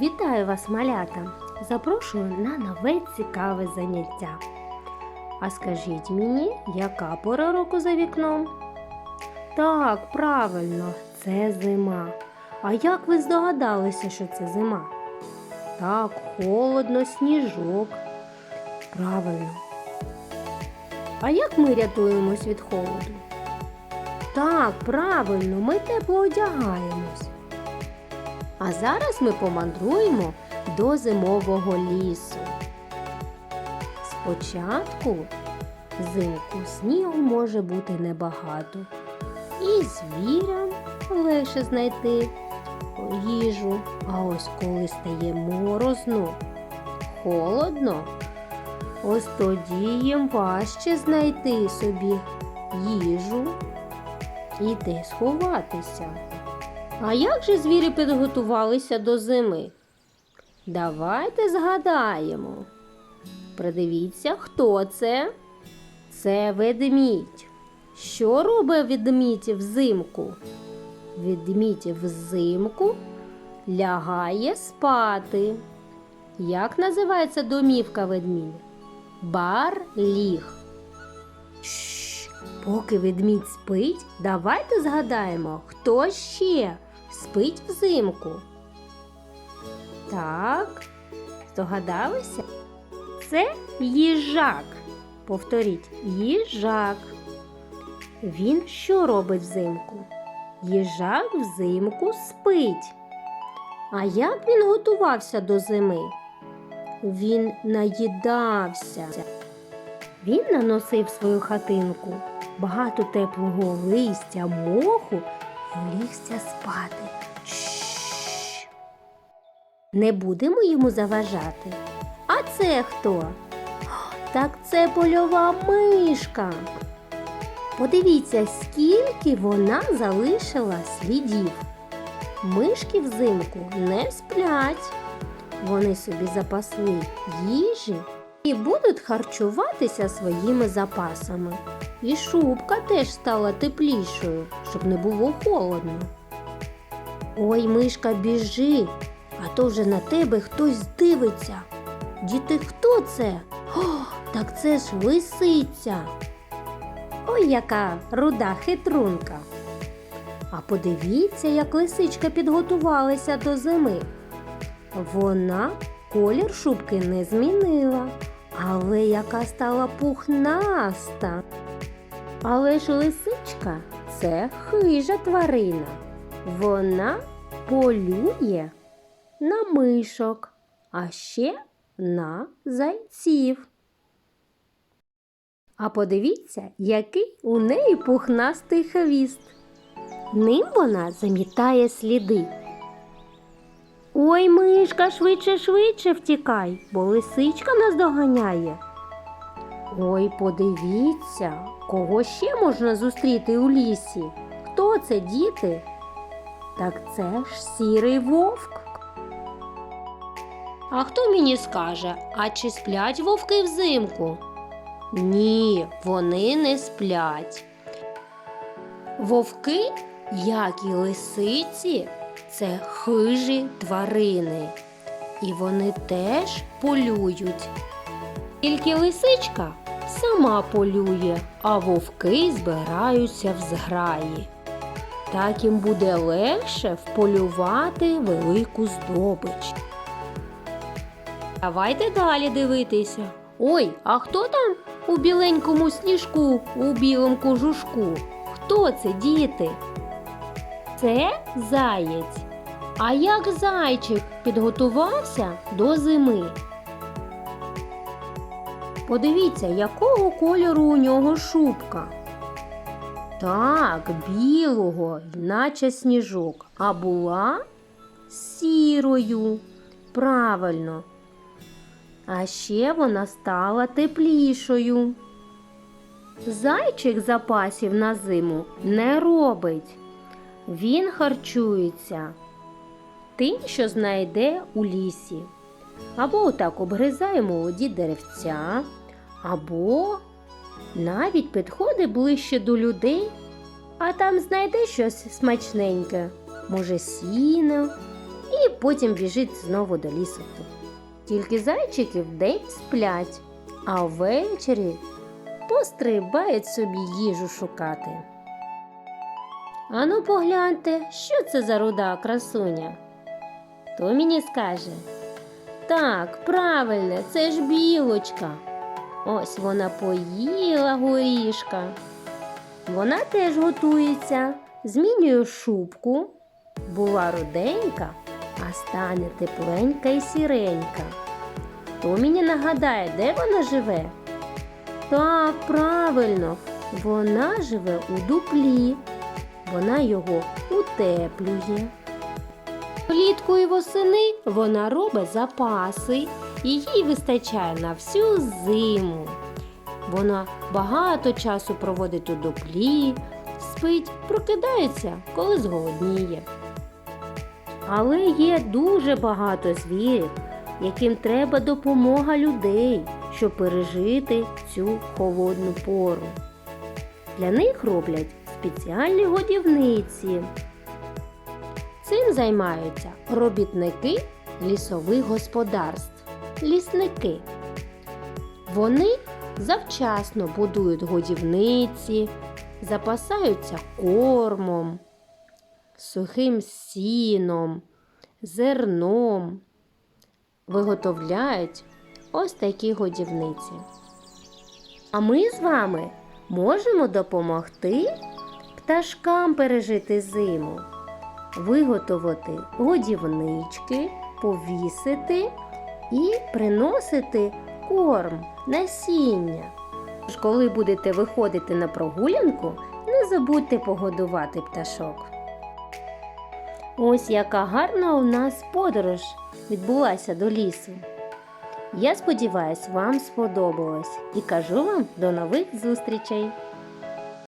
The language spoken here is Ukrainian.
Вітаю вас, малята! Запрошую на нове цікаве заняття. А скажіть мені, яка пора року за вікном? Так, правильно, це зима. А як ви здогадалися, що це зима? Так, холодно, сніжок. Правильно. А як ми рятуємось від холоду? Так, правильно, ми тепло одягаємось. А зараз ми помандруємо до зимового лісу. Спочатку взимку снігу може бути небагато, і звірям легше знайти їжу. А ось коли стає морозно, холодно, ось тоді їм важче знайти собі їжу і де сховатися. А як же звірі підготувалися до зими? Давайте згадаємо. Придивіться, хто це? Це ведмідь. Що робить ведмідь взимку? Ведмідь взимку лягає спати. Як називається домівка ведмідя? Барліг. Поки ведмідь спить, давайте згадаємо, хто ще спить взимку. Так, здогадалися? Це їжак. Повторіть, їжак. Він що робить взимку? Їжак взимку спить. А як він готувався до зими? Він наїдався. Він наносив свою хатинку багато теплого листя, моху і лігся спати. Не будемо йому заважати. А це хто? Так це польова мишка. Подивіться, скільки вона залишила слідів. Мишки взимку не сплять. Вони собі запасли їжі і будуть харчуватися своїми запасами. І шубка теж стала теплішою, щоб не було холодно. Ой, мишка, біжи, а то вже на тебе хтось дивиться. Діти, хто це? О, так це ж лисиця. Ой, яка руда хитрунка. А подивіться, як лисичка підготувалася до зими. Вона колір шубки не змінила, але яка стала пухнаста. Але ж лисичка це хижа тварина. Вона полює на мишок, а ще на зайців. А подивіться, який у неї пухнастий хвіст. Ним вона замітає сліди. Ой, мишка, швидше, швидше втікай, бо лисичка нас доганяє. Ой, подивіться, кого ще можна зустріти у лісі? Хто це, діти? Так це ж сірий вовк. А хто мені скаже, а чи сплять вовки взимку? Ні, вони не сплять. Вовки, як і лисиці, це хижі тварини. І вони теж полюють. Тільки лисичка сама полює, а вовки збираються в зграї. Так їм буде легше вполювати велику здобич. Давайте далі дивитися. Ой, а хто там у біленькому сніжку, у білому кожушку? Хто це, діти? Це заєць. А як зайчик підготувався до зими? Подивіться, якого кольору у нього шубка. Так, білого, наче сніжок, а була сірою. Правильно. А ще вона стала теплішою. Зайчик запасів на зиму не робить. Він харчується тим, що знайде у лісі. Або отак обгризає молоді деревця, або навіть підходить ближче до людей, а там знайде щось смачненьке, може, сіно, і потім біжить знову до лісу. Тільки зайчики вдень сплять, а ввечері пострибають собі їжу шукати. Ану погляньте, що це за руда красуня? Хто мені скаже? Так, правильно, це ж білочка. Ось вона поїла горішка. Вона теж готується, змінює шубку, була руденька, а стане тепленька і сіренька. Хто мені нагадає, де вона живе? Так, правильно, вона живе у дуплі. Вона його утеплює. Влітку і восени вона робить запаси, і їй вистачає на всю зиму. Вона багато часу проводить у дуплі, спить, прокидається, коли зголодніє. Але є дуже багато звірів, яким треба допомога людей, щоб пережити цю холодну пору. Для них роблять спеціальні годівниці. Цим займаються робітники лісових господарств, лісники. Вони завчасно будують годівниці, запасаються кормом, сухим сіном, зерном, виготовляють ось такі годівниці. А ми з вами можемо допомогти пташкам пережити зиму виготовити годівнички, повісити і приносити корм, насіння. Тож, коли будете виходити на прогулянку, не забудьте погодувати пташок. Ось яка гарна у нас подорож відбулася до лісу. Я сподіваюсь, вам сподобалось і кажу вам до нових зустрічей!